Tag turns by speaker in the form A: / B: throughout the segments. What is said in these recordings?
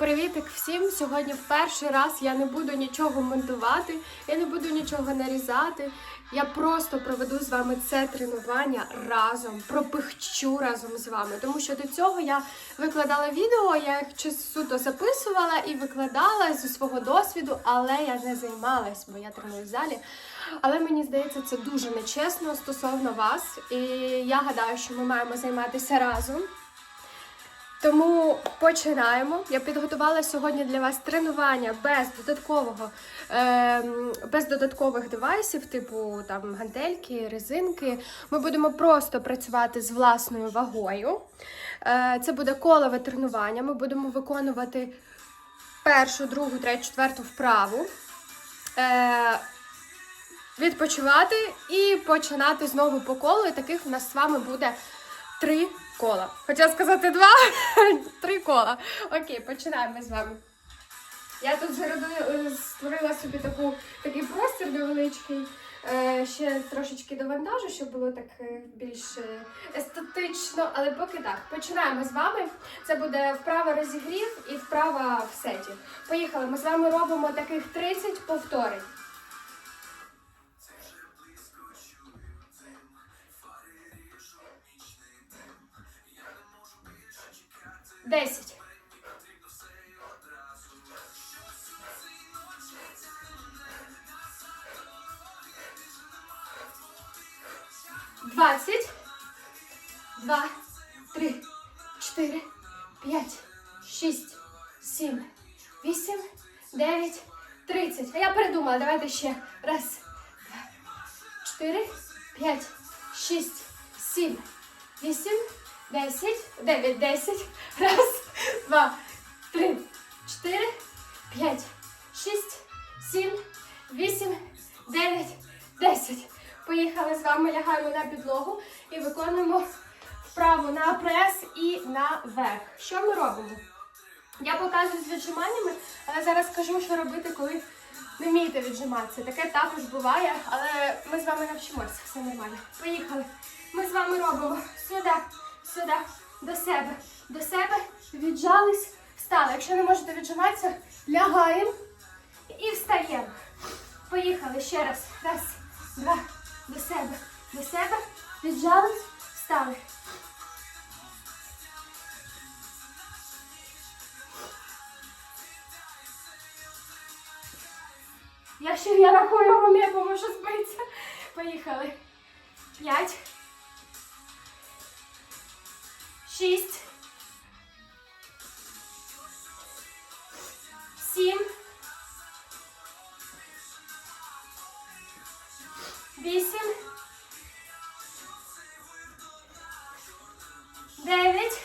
A: Привітик всім! Сьогодні в перший раз я не буду нічого монтувати, я не буду нічого нарізати. Я просто проведу з вами це тренування разом, пропихчу разом з вами. Тому що до цього я викладала відео, я їх чи суто записувала і викладала зі свого досвіду, але я не займалась, бо я треную в залі. Але мені здається, це дуже нечесно стосовно вас. І я гадаю, що ми маємо займатися разом. Тому починаємо. Я підготувала сьогодні для вас тренування без додаткового, е, без додаткових девайсів, типу там гантельки, резинки. Ми будемо просто працювати з власною вагою. Е, це буде колове тренування. Ми будемо виконувати першу, другу, третю, четверту вправу. Е, відпочивати і починати знову по колу. І таких у нас з вами буде три кола. Хотіла сказати два, три кола. Окей, починаємо з вами. Я тут заради- створила собі таку, такий простір невеличкий. Е, ще трошечки довантажу, щоб було так е, більш е, естетично. Але поки так, починаємо з вами. Це буде вправа розігрів і вправа в сеті. Поїхали. Ми з вами робимо таких 30 повторень. Десять. Двадцять. Два, три, чотири, п'ять, шість, сім, вісім, дев'ять, тридцять. А я передумала, давайте ще. Раз, два, чотири, п'ять, шість, сім, вісім, десять, дев'ять, десять. Раз, два, три, чотири, п'ять, шість, сім, вісім, дев'ять, десять. Поїхали з вами, лягаємо на підлогу і виконуємо вправу на прес і на верх. Що ми робимо? Я показую з віджиманнями, але зараз скажу, що робити, коли не вмієте віджиматися. Таке також буває, але ми з вами навчимося, все нормально. Поїхали. Ми з вами робимо сюди, сюди, до себе, до себе, віджались, встали. Якщо не можете віджиматися, лягаємо і встаємо. Поїхали ще раз. Раз, два, до себе, до себе, віджались, встали. Якщо я рахую вам, я поможу збитися. Поїхали. П'ять. Шість. Сім. Вісім. Дев'ять.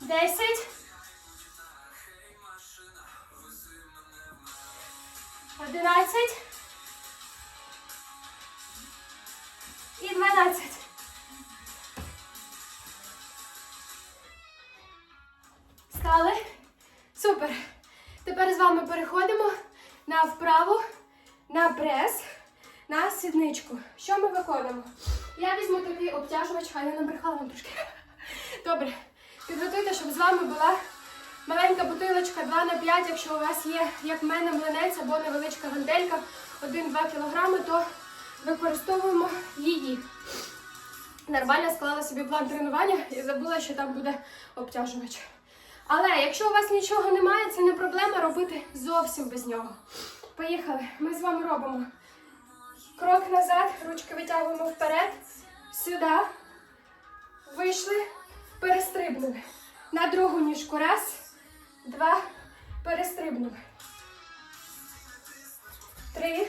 A: Десять. Одинадцять. І дванадцять. Стали. Супер. Тепер з вами переходимо на вправу, на прес, на сідничку. Що ми виконуємо? Я візьму такий обтяжувач, хай не набрехала вам трошки. Добре. Підготуйте, щоб з вами була маленька бутилочка 2 на 5, якщо у вас є, як в мене, млинець або невеличка гантелька 1-2 кг, то використовуємо її. Нормально склала собі план тренування і забула, що там буде обтяжувач. Але якщо у вас нічого немає, це не проблема робити зовсім без нього. Поїхали. Ми з вами робимо крок назад, ручки витягуємо вперед, сюди. Вийшли, перестрибнули. На другу ніжку. Раз, два, перестрибнули. Три.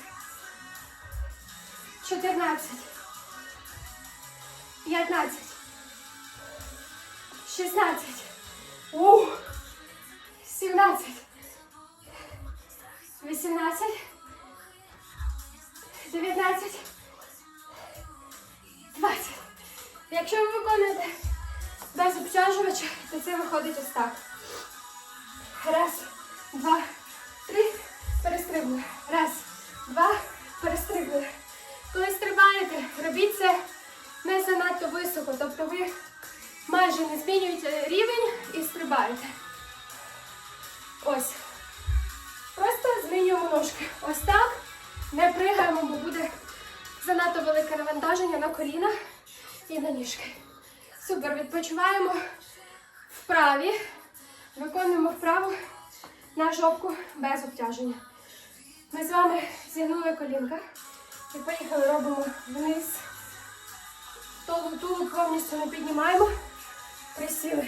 A: Чотирнадцять. П'ятнадцять. 16. У. 17. 18. 19. 20. Якщо ви виконуєте без обтяжувача, то це виходить ось так. Раз, два, і. Ось. Просто змінюємо ножки. Ось так. Не пригаємо, бо буде занадто велике навантаження на коліна і на ніжки. Супер, відпочиваємо вправі. Виконуємо вправу на жопку без обтяження. Ми з вами зігнули колінка і поїхали, робимо вниз. Тулуб, тулуб повністю не піднімаємо. Присіли.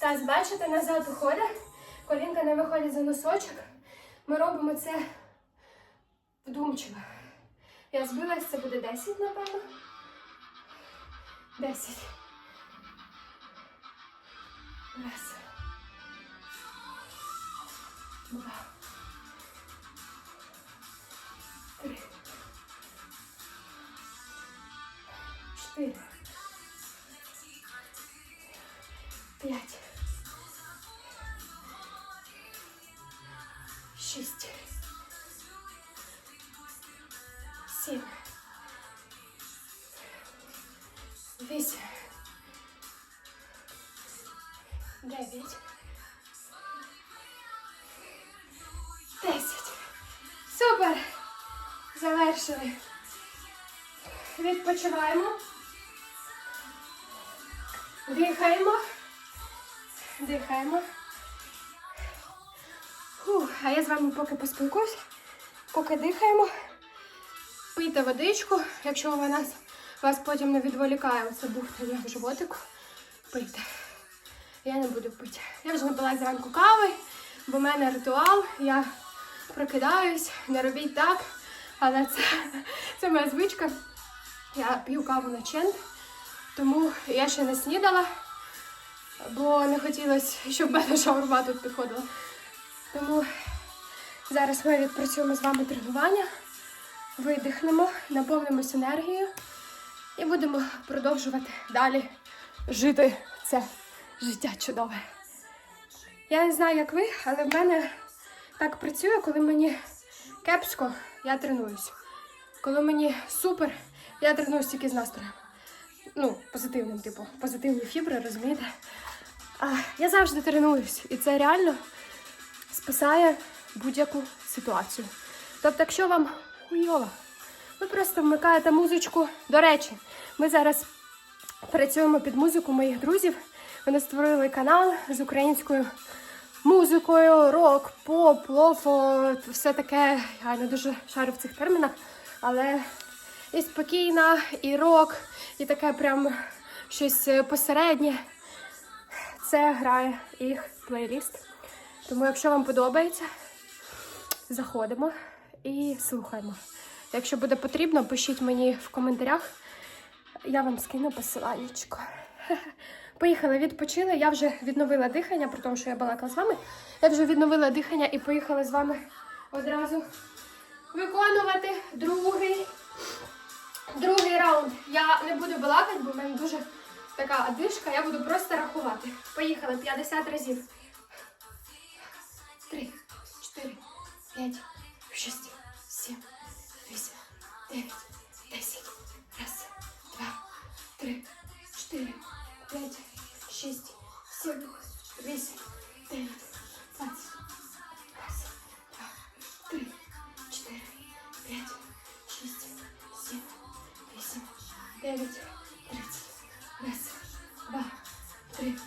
A: Таз, бачите, назад уходить. Колінка не виходить за носочок. Ми робимо це вдумчиво. Я збилась, це буде 10, напевно. 10. Раз. Два. Три. Чотири. П'ять. Дев'ять. Десять. Супер! Завершили. Відпочиваємо. Дихаємо. Дихаємо. Фух, а я з вами поки поспілкуюсь, поки дихаємо. Пийте водичку, якщо вона вас потім не відволікає, оце бухтання в животику. Пийте. Я не буду пити. Я вже напила зранку кави, бо в мене ритуал. Я прокидаюсь, не робіть так, але це, це моя звичка. Я п'ю каву на чент, тому я ще не снідала, бо не хотілося, щоб мене шаурма тут підходила. Тому зараз ми відпрацюємо з вами тренування, видихнемо, наповнимося енергією і будемо продовжувати далі жити це життя чудове. Я не знаю, як ви, але в мене так працює, коли мені кепсько, я тренуюсь. Коли мені супер, я тренуюсь тільки з настроєм. Ну, позитивним, типу, позитивні фібри, розумієте? А, я завжди тренуюсь, і це реально спасає будь-яку ситуацію. Тобто, якщо вам хуйово, ви просто вмикаєте музичку. До речі, ми зараз працюємо під музику моїх друзів. Вони створили канал з українською музикою, рок, поп, лофо, все таке. Я не дуже шарю в цих термінах, але і спокійна, і рок, і таке прям щось посереднє. Це грає їх плейліст. Тому, якщо вам подобається, заходимо і слухаємо. Якщо буде потрібно, пишіть мені в коментарях. Я вам скину посиланнячко. Поїхали, відпочили. Я вже відновила дихання, при тому, що я балакала з вами. Я вже відновила дихання і поїхали з вами одразу виконувати другий, другий раунд. Я не буду балакати, бо в мене дуже така одишка. Я буду просто рахувати. Поїхали 50 разів. Три, чотири, п'ять, шість, сім, вісім, дев'ять, десять. Раз, два, три, чотири, п'ять, шесть, семь, десять, пятнадцать, раз, два, три, четыре, пять, шесть, семь, восемь, девять, тридцать, раз, два, три.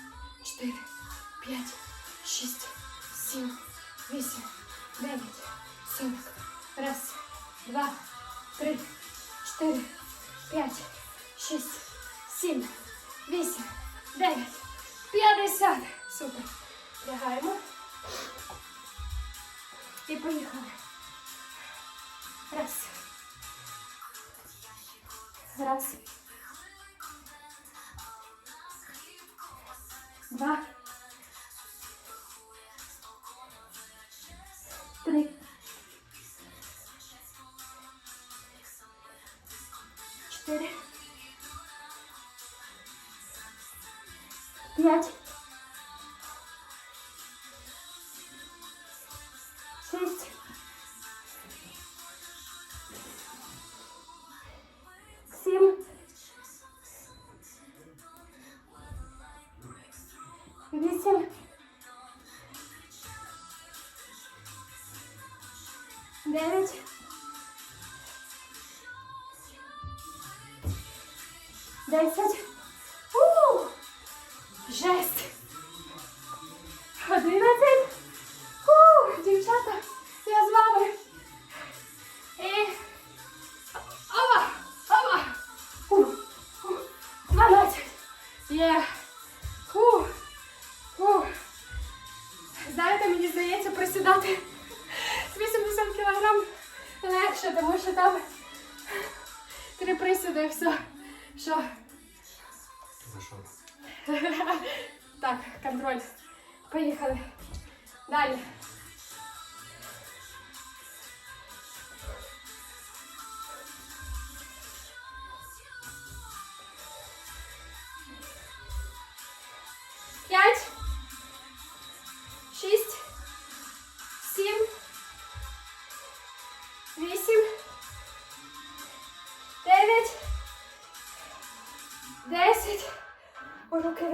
A: 4, 5, Одинадцять. У,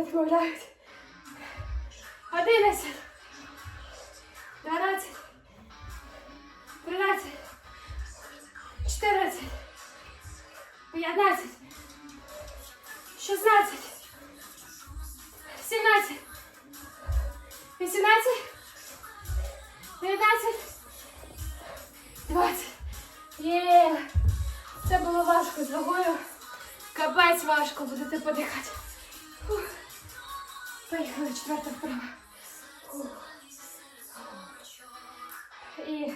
A: відмовляють. Одинадцять. Дванадцять. Тринадцять. Чотирнадцять. П'ятнадцять. Шістнадцять. Сімнадцять. Вісімнадцять. Дев'ятнадцять. Двадцять. Є. Це було важко з вагою. Капець важко, будете подихати. Фух. Поїхали, четверта вправа. Фух. І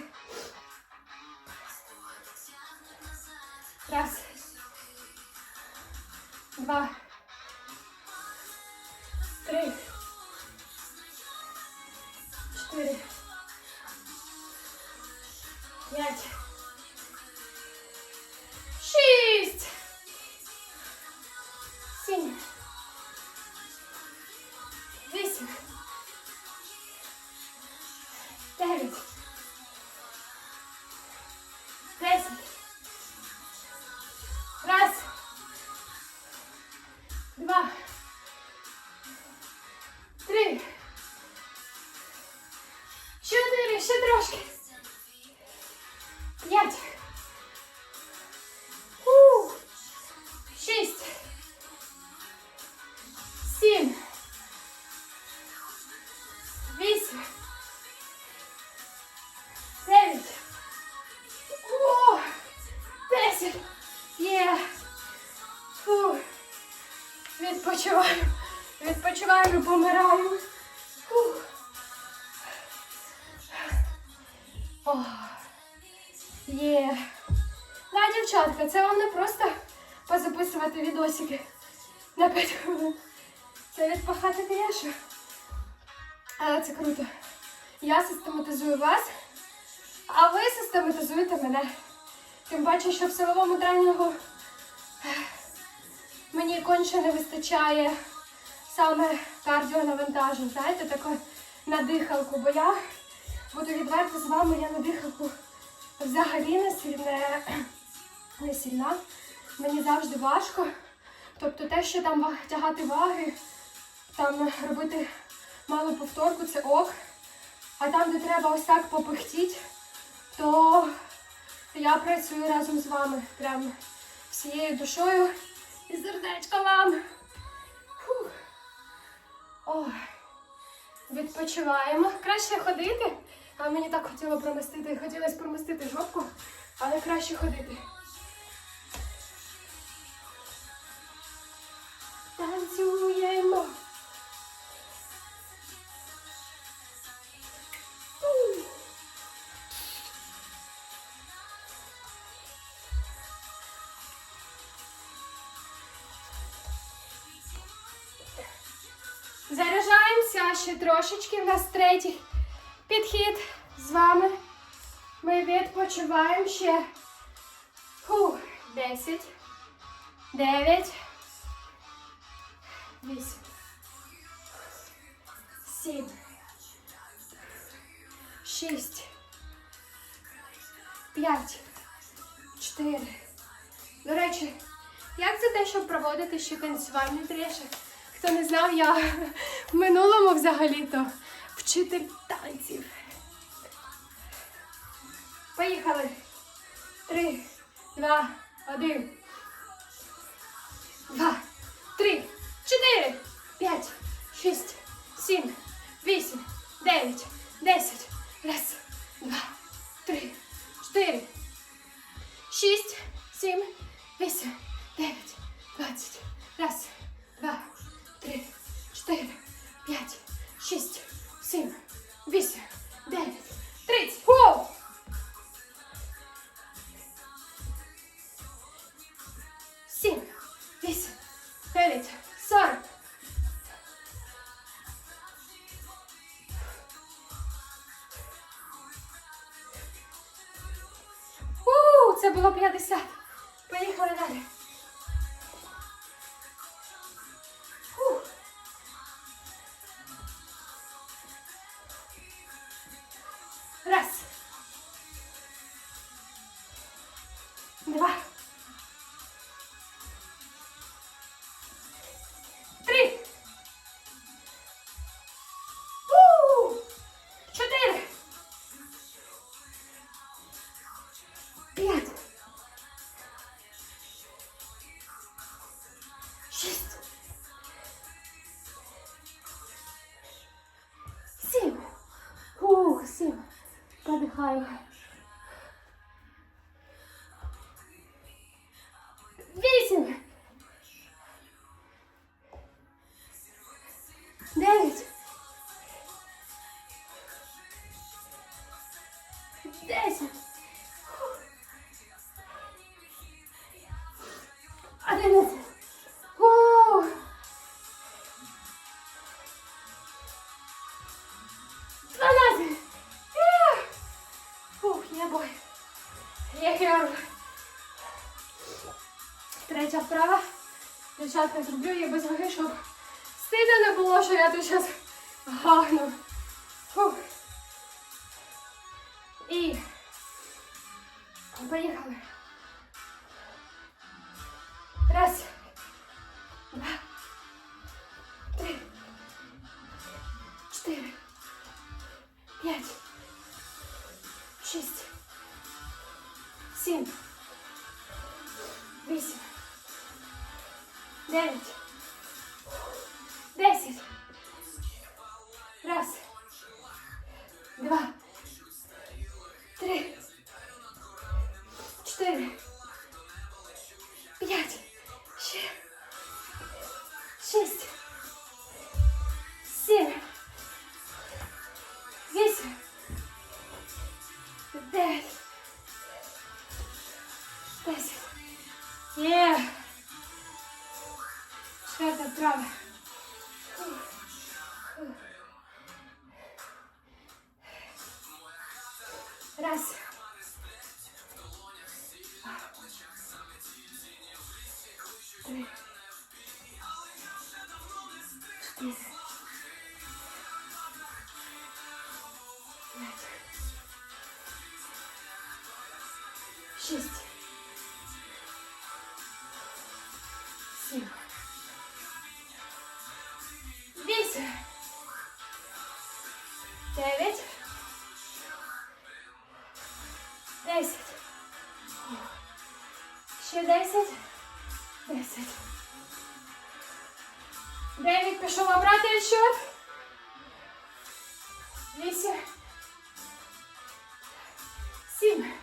A: раз, два, три, чотири, п'ять, дев'ять, Відпочиваю. Відпочиваю, помираю. Є. Да, дівчатка, це вам не просто позаписувати відосики на 5 хвилин. Це відпахати тряшу. Але це круто. Я систематизую вас, а ви систематизуєте мене. Тим паче, що в силовому тренінгу мені конче не вистачає саме кардіонавантажень, знаєте, таке на дихалку, бо я буду відверто з вами, я на дихалку взагалі не сильна, не сильна. Мені завжди важко. Тобто те, що там тягати ваги, там робити малу повторку, це ок. А там, де треба ось так попихтіть, то я працюю разом з вами. Прям всією душою і сердечко вам. Фух. Відпочиваємо. Краще ходити. А мені так хотіло промистити. Хотілося промистити жопку, але краще ходити. Танцюємо. Ще трошечки. У нас третій підхід з вами. Ми відпочиваємо ще. Фу, 10, 9, 8, 7, 6, 5, 4. До речі, як це те, щоб проводити ще танцювальний трешик? Хто не знав, я в минулому взагалі-то вчитель танців. Поїхали. Три, два, один. Два, три, чотири, п'ять, шість, сім, вісім, дев'ять, десять. Раз, два, три, чотири, шість, сім, вісім, дев'ять, двадцять. Раз, два, три, чотири, п'ять, шість, сім, вісім, дев'ять, тридцять. Воу! 系啊系 Дівчатка, зроблю її без ваги, щоб стидно не було, що я тут зараз гагну. І поїхали. Раз. Два. Три. Чотири. П'ять. Шість. Сім. Вісім. Дев'ять. Десять. Раз. Три. Дев'ять пішов обратний відсчет. Вісім. Сім.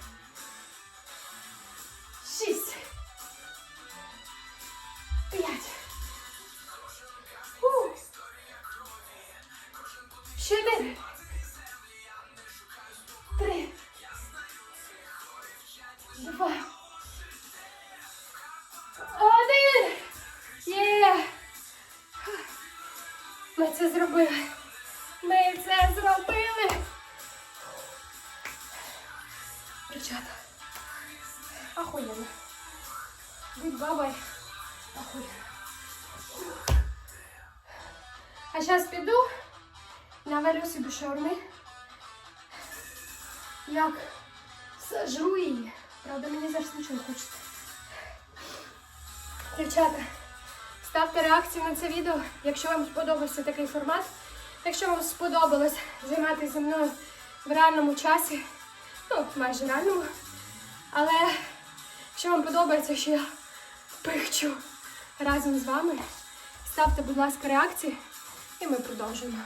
A: Охуєнно. Будь бабой. А зараз піду, навалю собі шаурми. Як сожру її. Правда, мені зараз нічого не хочеться. Дівчата, ставте реакцію на це відео, якщо вам сподобався такий формат. Якщо вам сподобалось займатися зі мною в реальному часі, ну, майже реальному. Але якщо вам подобається, що я пихчу разом з вами, ставте, будь ласка, реакції і ми продовжуємо.